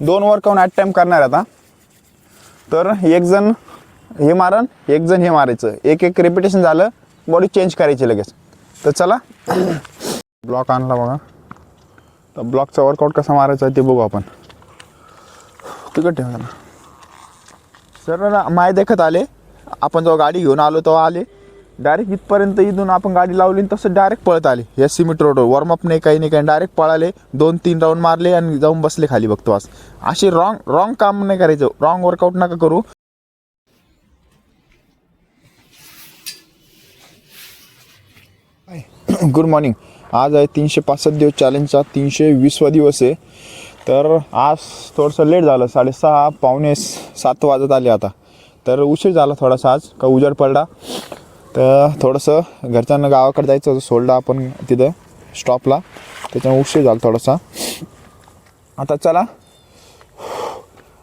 दोन workout at time करणार आता? तर एक जण हे मारण एक जण हे मारायचं. एक एक रिपिटेशन झालं बॉडी चेंज करायची लगेच. तर चला. ब्लॉक आणला बघा. तर ब्लॉकचा वर्कआउट कसा मारायचा आहे ते बघू आपण. तिकट ठेवा ना. सर ना माय देखत आले. आपण जेव्हा गाडी घेऊन आलो तेव्हा आले. डायरेक्ट इथपर्यंत इथून आपण गाडी लावली तसं डायरेक्ट पळत आले. या सिमेंट रोडवर वॉर्मअप नाही काही नाही काही डायरेक्ट पळाले. दोन तीन राऊंड मारले आणि जाऊन बसले खाली बघतो आज. असे रॉंग रॉंग काम नाही करायचं. रॉंग वर्कआउट नका करू. गुड मॉर्निंग आज आहे तीनशे पासष्ट दिवस चॅलेंजचा तीनशे वीसवा दिवस आहे. तर आज थोडंसं लेट झालं. साडेसहा पावणे सात वाजत आले आता. तर उशीर झाला थोडासा आज. का उजाड पडला. तर थोडंसं घरच्यांना गावाकडे जायचं होतं सोडलं आपण तिथं स्टॉपला त्याच्यामुळे उशीर झाला थोडासा. आता चला.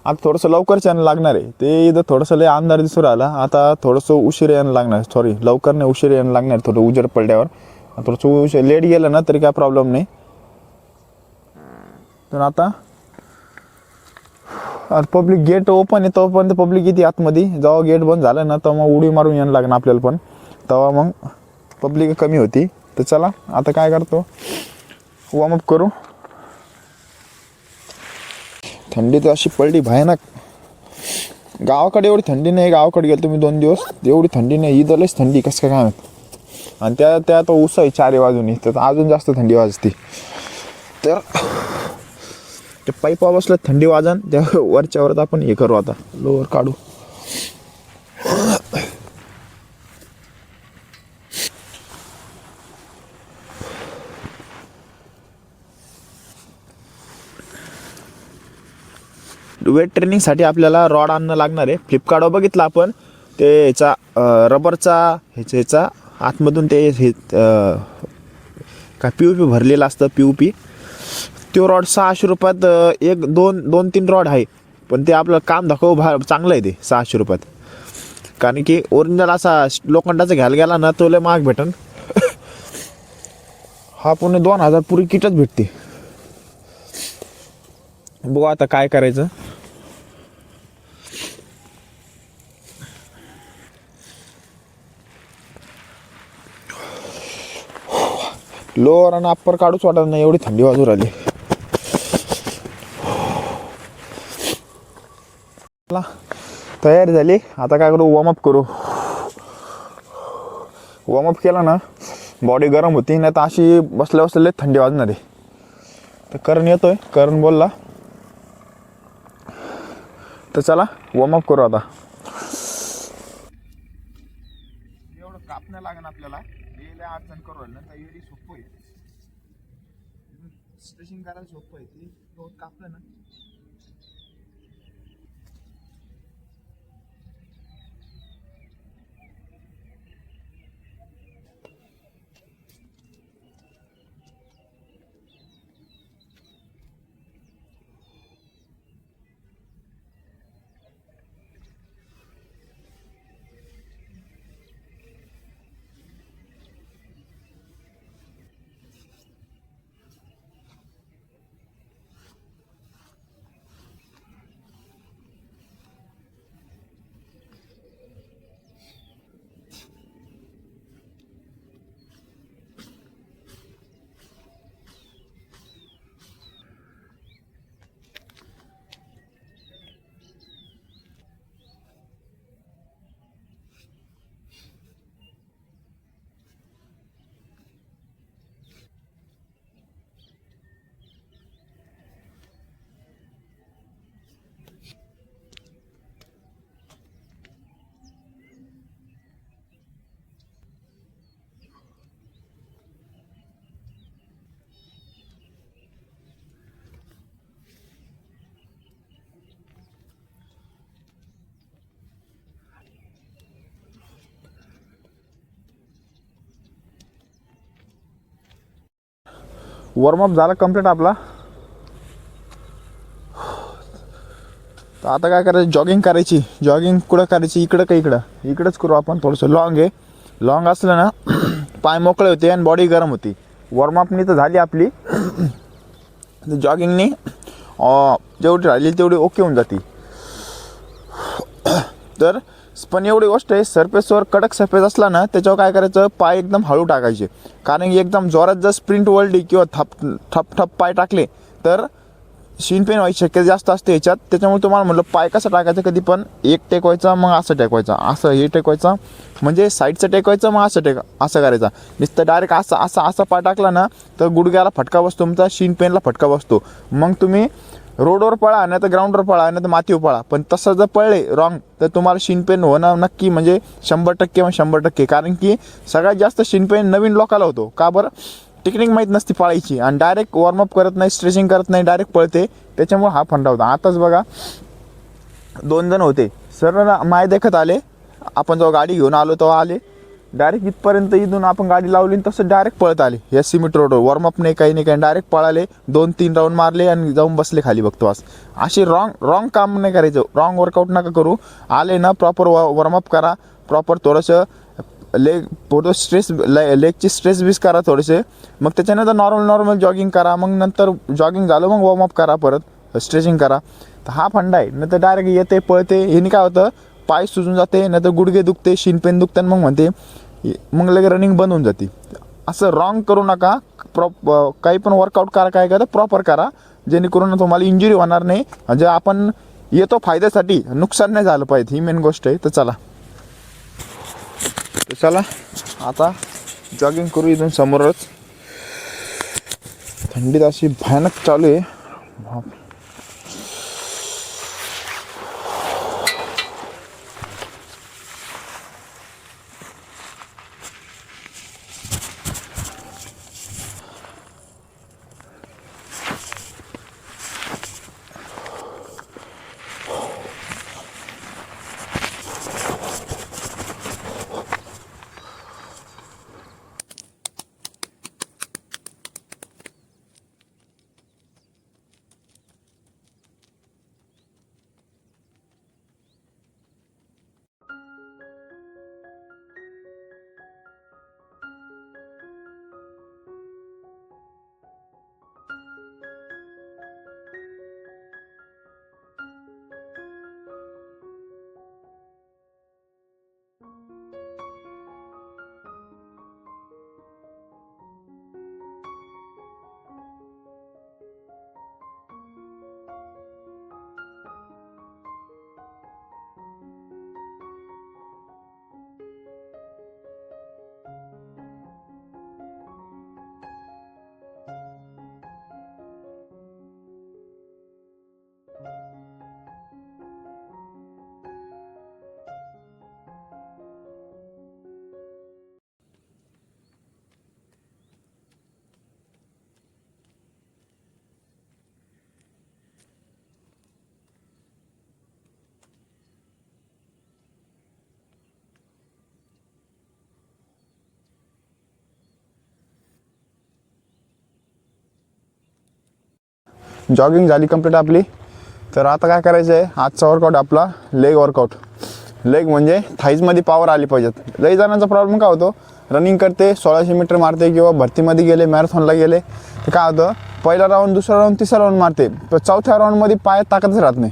आता थोडंसं लवकरच यायला लागणार आहे. ते इथं थोडंसं लय अंधार दिसून राहिला. आता थोडंसं उशीर यायला लागणार. सॉरी लवकर नाही उशीर यायला लागणार थोडं उजेड पडल्यावर. थोडंसं उशीर लेट गेलं ना तरी काय प्रॉब्लेम नाही. तर आता पब्लिक गेट ओपन आहे तोपर्यंत पब्लिक किती आतमध्ये? जेव्हा गेट बंद झालं ना तेव्हा मग उडी मारून यायला लागणार आपल्याला पण. तेव्हा मग पब्लिक कमी होती. तर चला आता काय करतो? वॉर्मअप करू. थंडी तर अशी पडली भयानक. गावाकडे एवढी थंडी नाही गावाकडे गेलो तुम्ही दोन दिवस. एवढी थंडी नाही इथं थंडी कसं काय काय आणि त्या त्या तो उस आहे चारी वाजून तर अजून जास्त थंडी वाजते. तर ते पाईपा बसलं थंडी वाजन त्या वरच्यावर आपण हे करू आता. लोअर काढू. वेट ट्रेनिंगसाठी आपल्याला रॉड आणणं लागणार आहे. फ्लिपकार्टवर बघितलं आपण ते ह्याचा रबरचा ह्याच्या ह्याचा आतमधून ते हे का पी यू पी भरलेलं असतं पी यू पी तो रॉड सहाशे रुपयात एक दोन दोन तीन रॉड आहे. पण ते आपलं काम दाखव भा चांगलं आहे ते सहाशे रुपयात. कारण की ओरिजिनल असा लोखंडाचा घ्यायला गेला ना तो लय महाग भेटन. हा पुणे दोन हजार पुरी किटच भेटते. बघू आता काय करायचं. लोअर आणि अप्पर काढूच वाटत नाही एवढी थंडी वाजू राहिली. चला, तयारी झाली. आता काय करू वॉर्मअप करू. वॉर्मअप केला ना बॉडी गरम होती नाही तर अशी बसल्या बसलेली थंडी वाजणार. आहे तर करण येतोय करण बोलला. तर चला वॉर्मअप करू आता. एवढं कापणं लागेल आपल्याला. हे अडचण करू ना तर एवढी सोपं आहे स्ट्रेचिंग करायला सोपं आहे ते. गवत कापलं ना. वॉर्मअप झाला कंप्लीट आपला. तर आता काय करायचं? जॉगिंग करायची. जॉगिंग कुठं करायची? इकडं का इकडं? इकडंच करू आपण थोडंसं. लॉंग आहे. लॉंग असलं ना पाय मोकळे होते आणि बॉडी गरम होती. वॉर्मअपनी तर झाली आपली. जॉगिंगनी जेवढी राहिली तेवढी ओके होऊन जाते. तर पण एवढी गोष्ट आहे सरफेसवर कडक सफेस असला ना त्याच्यावर काय करायचं? पाय एकदम हळू टाकायचे. कारण की एकदम जोरात जर स्प्रिंट वळली किंवा थप ठप ठप पाय टाकले तर शीन पेन व्हायची शक्यता जास्त असते याच्यात. त्याच्यामुळे तुम्हाला म्हटलं पाय कसं टाकायचं कधी पण? एक टेकवायचा म्हणजे मग असं टेकवायचा असं हे टेकवायचं म्हणजे साईडचं टेकवायचं मग असं टेक असं करायचं. नुसतं डायरेक्ट असं असं असा पाय टाकला ना तर गुडघ्याला फटका बसतो तुमचा शिन पेनला फटका बसतो. मग तुम्ही रोडवर पळा नाही तर ग्राउंडवर पळा नाही तर मातीवर पळा. पण तसं जर पळले रॉंग तर तुम्हाला शिन पेन नक्की म्हणजे शंभर टक्के मग शंभर टक्के. कारण की सगळ्यात जास्त शिन पेन नवीन लोकाला होतो. का बरं? टेक्निक माहीत नसती पळायची. आणि डायरेक्ट वॉर्मअप करत नाही स्ट्रेचिंग करत नाही डायरेक्ट पळते. त्याच्यामुळे हा फंडा होता. आताच बघा दोन जण होते. सर माय देखत आले. आपण जेव्हा गाडी घेऊन आलो तेव्हा आले. डायरेक्ट इथपर्यंत इथून आपण गाडी लावली आणि तसं डायरेक्ट पळत आले. या सिमेंट रोडवर वॉर्मअप नाही काही नाही काही डायरेक्ट पळाले. दोन तीन राऊंड मारले आणि जाऊन बसले खाली बघतो आज. असे रॉंग रॉंग काम नाही करायचं. रॉंग वर्कआउट नका करू. आले ना प्रॉपर वॉर्मअप करा. प्रॉपर थोडंसं लेग थोडं स्ट्रेस लेगची स्ट्रेस बीस करा थोडेसे. मग त्याच्यानंतर नॉर्मल नॉर्मल जॉगिंग करा. मग नंतर जॉगिंग झालं मग वॉर्मअप करा परत. स्ट्रेचिंग करा. तर हा फंडा आहे. नंतर डायरेक्ट येते पळते. ह्यानी काय होतं? पाय सुजून जाते नंतर गुडघे दुखते शिनपेन दुखते मग म्हणते मग लगे रनिंग बंद होऊन जाते. असं रॉंग करू नका प्रॉप काही पण वर्कआउट करा काय करा प्रॉपर करा. जेणेकरून तुम्हाला इंजुरी होणार नाही. म्हणजे आपण येतो फायद्यासाठी नुकसान नाही झालं पाहिजे ही मेन गोष्ट आहे. तर चला. तर चला आता जॉगिंग करू इथून समोरच. थंडीत अशी भयानक चालू आहे. जॉगिंग झाली कंप्लीट आपली. तर आता काय करायचं आहे आजचा वर्कआउट आपला लेग वर्कआउट लेग म्हणजे थाईजमध्ये पॉवर आली पाहिजेत. लई जणांचा प्रॉब्लेम काय होतो? रनिंग करते सोळाशे मीटर मारते किंवा भरतीमध्ये गेले मॅरेथॉनला गेले तर काय होतं? पहिला राऊंड दुसरा राऊंड तिसरा राऊंड मारते. पण चौथ्या राऊंडमध्ये पाय ताकदच राहत नाही.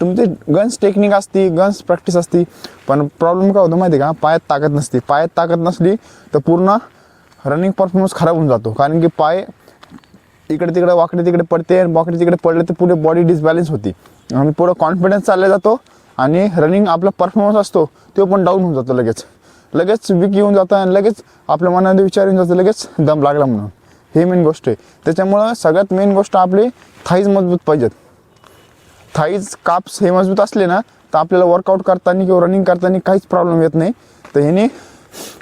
तुमची गन्स टेक्निक असती गन्स प्रॅक्टिस असती पण प्रॉब्लेम काय होतो माहिती आहे का? पायात ताकद नसते. पायात ताकद नसली तर पूर्ण रनिंग परफॉर्मन्स खराब होऊन जातो. कारण की पाय इकडे तिकडे वाकडे तिकडे पडते आणि वाकडे तिकडे पडले तर पुढे बॉडी डिसबॅलन्स होती. आणि पुढं कॉन्फिडन्स चालला जातो आणि रनिंग आपला परफॉर्मन्स असतो तो पण डाऊन होऊन जातो लगेच. लगेच वीक येऊन जातं आणि लगेच आपल्या मनामध्ये विचार येऊन जातो लगेच दम लागला म्हणून. हे मेन गोष्ट आहे. त्याच्यामुळं सगळ्यात मेन गोष्ट आपली थाईज मजबूत पाहिजेत. थाईज काप्स हे मजबूत असले ना तर आपल्याला वर्कआउट करताना किंवा रनिंग करताना काहीच प्रॉब्लेम येत नाही. तर ह्याने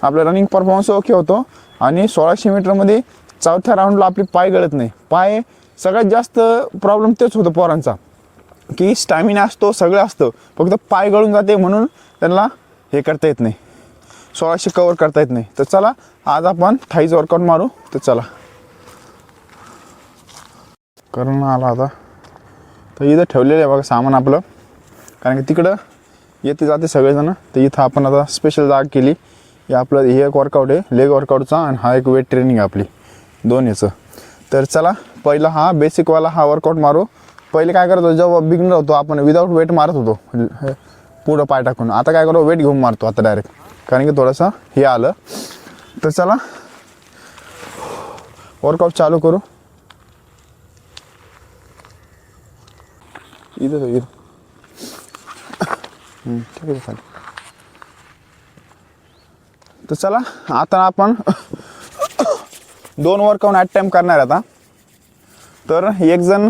आपला रनिंग परफॉर्मन्स ओके होतो. आणि सोळाशे मीटरमध्ये चौथ्या राऊंडला आपली पाय गळत नाही. पाय सगळ्यात जास्त प्रॉब्लेम तेच होतं पोरांचा. की स्टॅमिना असतो सगळं असतं. फक्त पाय गळून जाते म्हणून त्यांना हे करता येत नाही. सोळाशे कवर करता येत नाही. तर चला आज आपण थाईज वर्कआउट मारू. तर चला. करून आला आता. तर इथं ठेवलेलं आहे बघा सामान आपलं. कारण की तिकडं येते जाते सगळेजणं. तर इथं आपण आता स्पेशल जाग केली. हे आपलं हे एक वर्कआउट आहे लेग वर्कआउटचा आणि हा एक वेट ट्रेनिंग आहे आपली. दोन्हीचं. तर चला पहिला हा बेसिकवाला हा वर्कआउट मारू. पहिले काय करतो जेव्हा बिगनर होतो आपण विदाऊट वेट मारत होतो. पुढं पाय टाकून. आता काय करतो वेट घेऊन मारतो आता डायरेक्ट कारण की थोडंसं हे आलं. तर चला वर्कआउट चालू करू. इथं इथं. ठीक आहे चालेल. तर चला आता आपण दोन वर्कआउट ॲट टाइम करणार आता. तर एक जण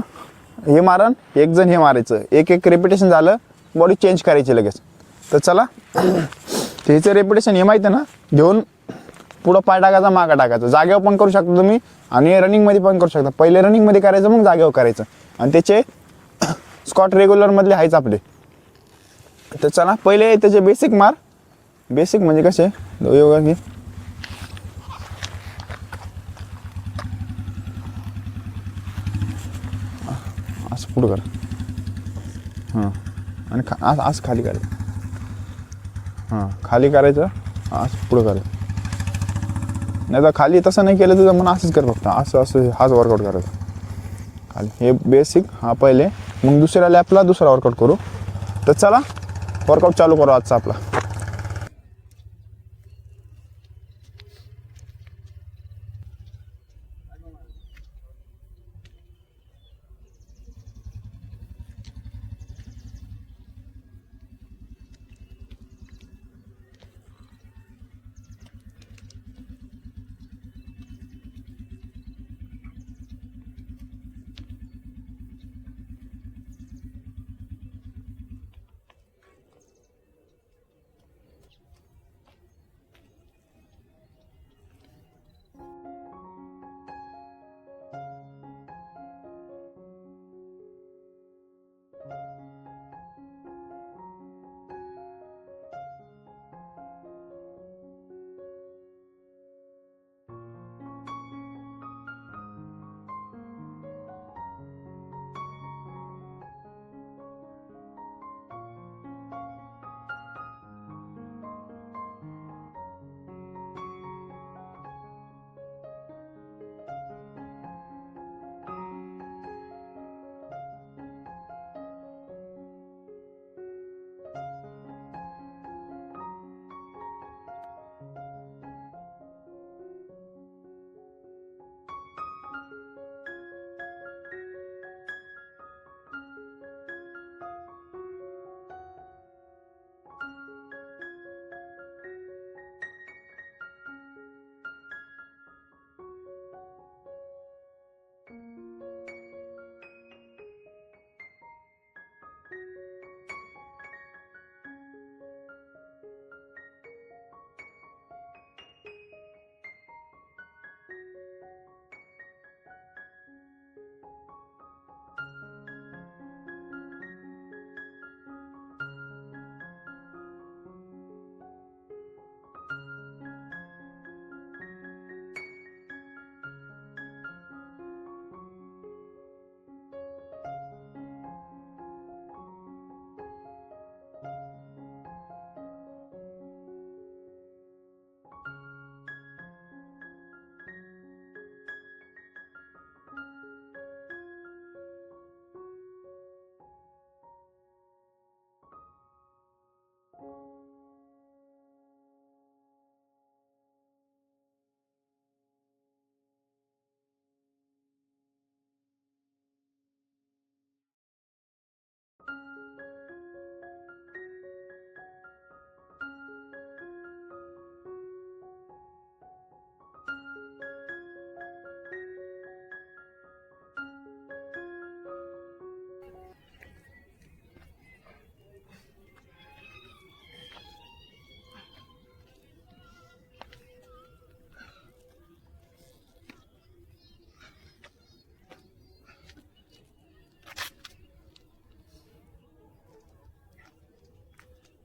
हे मारण एक जण हे मारायचं. एक एक रेपिटेशन झालं बॉडी चेंज करायची लगेच. तर चला तर ह्याचं रेपिटेशन हे माहिती आहे ना घेऊन पुढं पाय टाकायचा मागं टाकायचं. जागेवर पण करू शकता तुम्ही आणि रनिंगमध्ये पण करू शकता. पहिले रनिंगमध्ये करायचं मग जागेवर करायचं. आणि त्याचे स्कॉट रेग्युलरमधले आहेच आपले. तर चला पहिले त्याचे बेसिक मार. बेसिक म्हणजे कसे? योगा की पुढं कर? हां. आणि खा असं असं खाली करायचं. हां. खाली करायचं असं पुढं करायचं. नाही तर खाली तसं नाही केलं तर मग असंच कर फक्त. असं असं हाच वर्कआउट करायचा. खाली. हे बेसिक हा पहिले. मग दुसऱ्या लॅपला दुसरा वर्कआउट करू. तर चला वर्कआउट चालू करू आजचा आपला.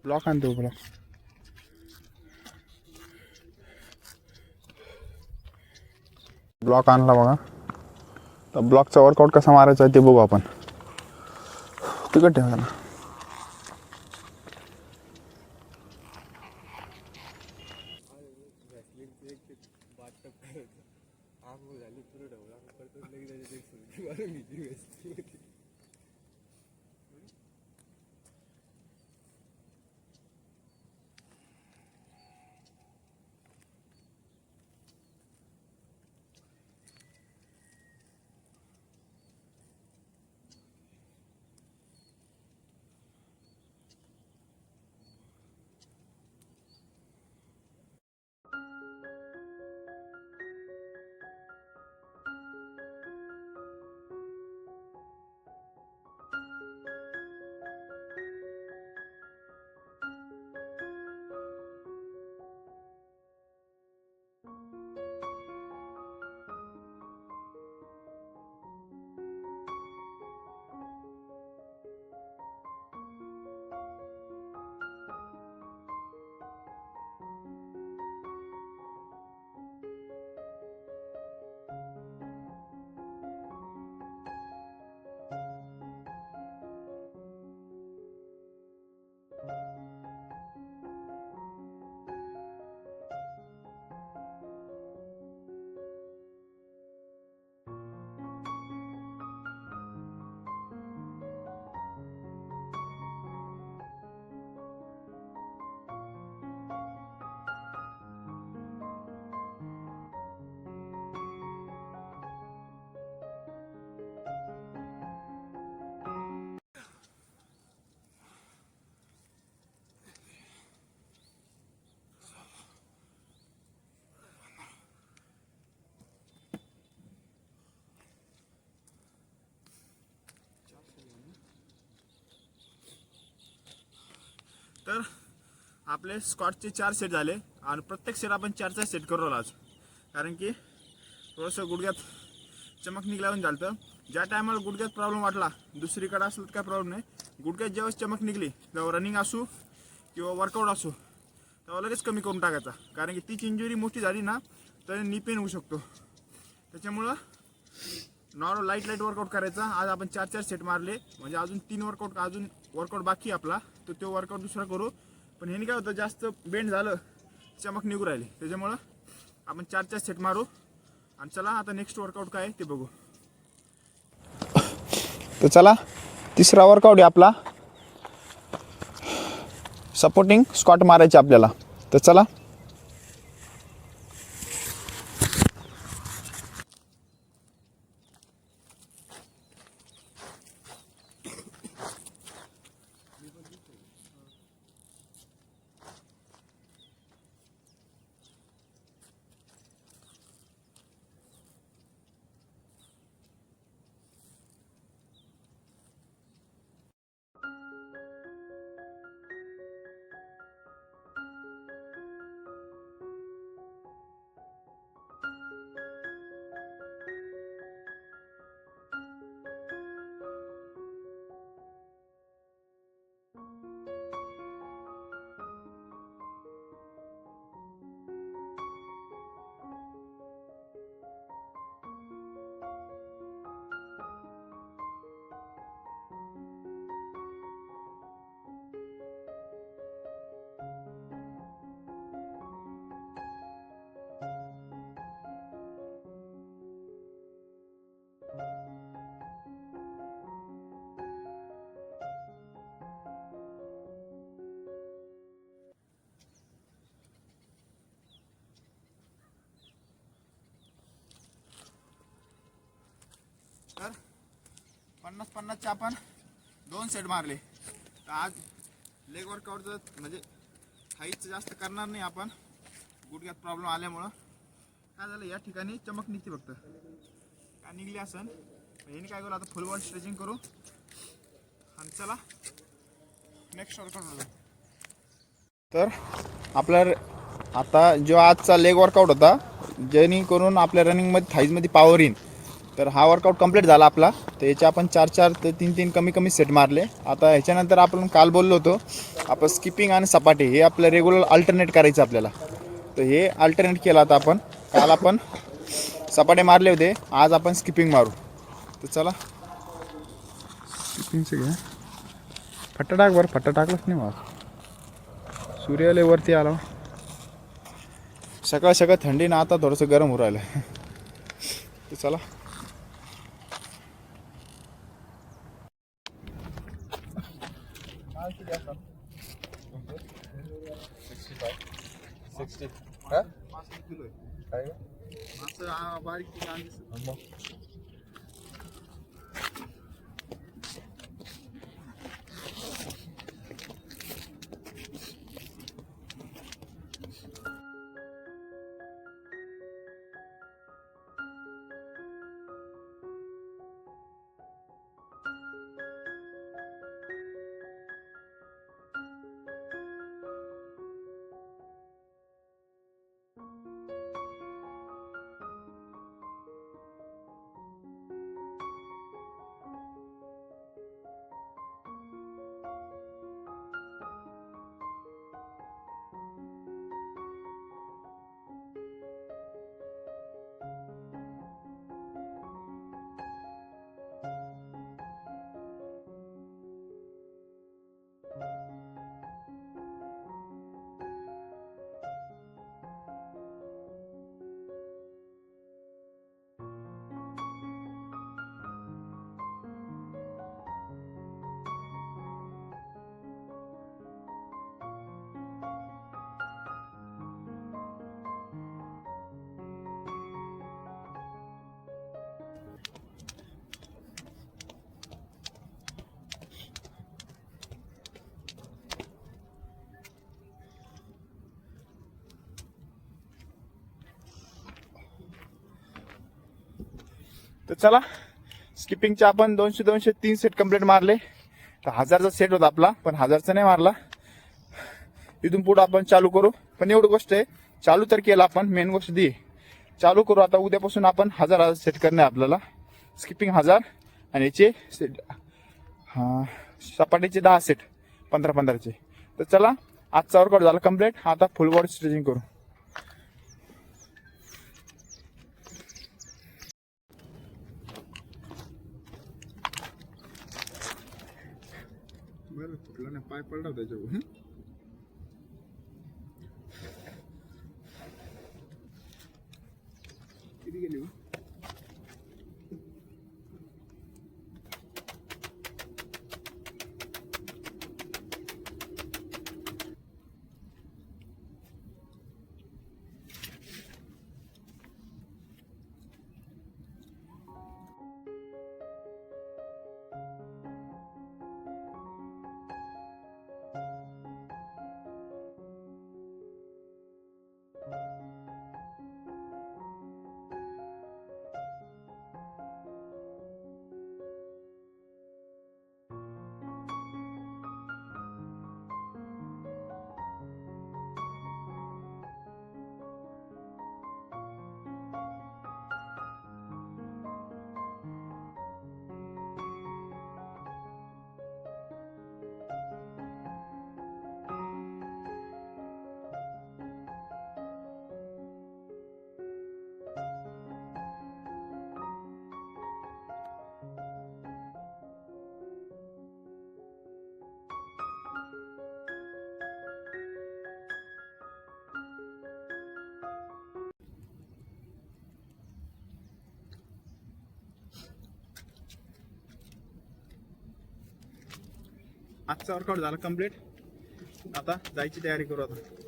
ब्लॉक आणतो ब्लॉक. ब्लॉक आणला बघा. तर ब्लॉकचा वर्कआउट कसा मारायचा आहे ते बघू आपण. तिकट ठेवा ना तर आपले स्कॉटचे चार सेट झाले आणि प्रत्येक सेट आपण चारचा सेट करू आज. कारण की थोडंसं गुडघ्यात चमक निघल्यावर झालं ज्या टायमाला गुडघ्यात प्रॉब्लेम वाटला दुसरीकडे असलं तर काय प्रॉब्लेम नाही. गुडघ्यात ज्यावेळेस चमक निघली तेव्हा रनिंग असू किंवा वर्कआउट असू तेव्हा लगेच कमी करून टाकायचा. कारण की तीच इंजुरी मोठी झाली ना तर नी पेन होऊ शकतो. त्याच्यामुळं नॉर्मल लाइट लाइट वर्कआउट करायचा. आज आपण चार चार सेट मारले. म्हणजे अजून तीन वर्कआउट अजून वर्कआउट बाकी आहे आपला. तर तो वर्कआउट दुसरा करू. पण ह्याने काय होतं जास्त बेंड झालं चमक निघू राहिली. त्याच्यामुळं आपण चार चार सेट मारू. आणि चला आता नेक्स्ट वर्कआउट काय ते बघू. तर चला तिसरा वर्कआउट आहे आपला. सपोर्टिंग स्कॉट मारायचे आपल्याला. तर चला. पन्नास पन्नासचे आपण दोन सेट मारले. तर आज लेग वर्कआउटचं म्हणजे हाईटचं जास्त करणार नाही आपण. गुडघ्यात प्रॉब्लेम आल्यामुळं. काय झालं? या ठिकाणी चमक निघते फक्त. काय निघली असन? याने काय करू आता फुल स्ट्रेचिंग करू. आणि चला नेक्स्ट वर्कआउट तर आपला आता जो आजचा लेग वर्कआउट होता जेणेकरून आपल्या रनिंगमध्ये थाईजमध्ये पॉवर येईन तर हा वर्कआउट कंप्लीट झाला आपला. तर याचे आपण चार चार ते तीन तीन कमी कमी सेट मारले. आता ह्याच्यानंतर आपण काल बोललो होतो आपण स्किपिंग आणि सपाटे हे आपलं रेग्युलर अल्टरनेट करायचं आपल्याला. तर हे अल्टरनेट केलं आता आपण. काल आपण सपाटे मारले होते आज आपण स्किपिंग मारू. तर चला. स्किपिंगचं घ्या. फट्टा टाक बरं फट्टा टाकलंच नाही मला सूर्यालय वरती आला. सकाळ सकाळ थंडी ना आता थोडंसं गरम होऊ राहिलं तर चला. হ্যাঁ? तर चला स्किपिंगचे आपण दोनशे दोनशे तीन सेट कंप्लीट मारले. तर हजारचा सेट होता आपला पण हजारचा नाही मारला. इथून पुढं आपण चालू करू. पण एवढं गोष्ट आहे चालू तर केलं आपण मेन गोष्ट दी चालू करू आता उद्यापासून आपण हजार हजार सेट करणे आपल्याला. स्किपिंग हजार आणि याचे सेट सपाटीचे दहा सेट पंधरा पंधराचे तर चला आजचा वर्कआउट झाला कंप्लीट आता फुल बॉडी स्ट्रेचिंग करू बरं फुटलं नाही पाय पडला त्याच्यावर किती गेली हो? आजचा वर्कआउट झाला कंप्लीट आता जायची तयारी करू आता.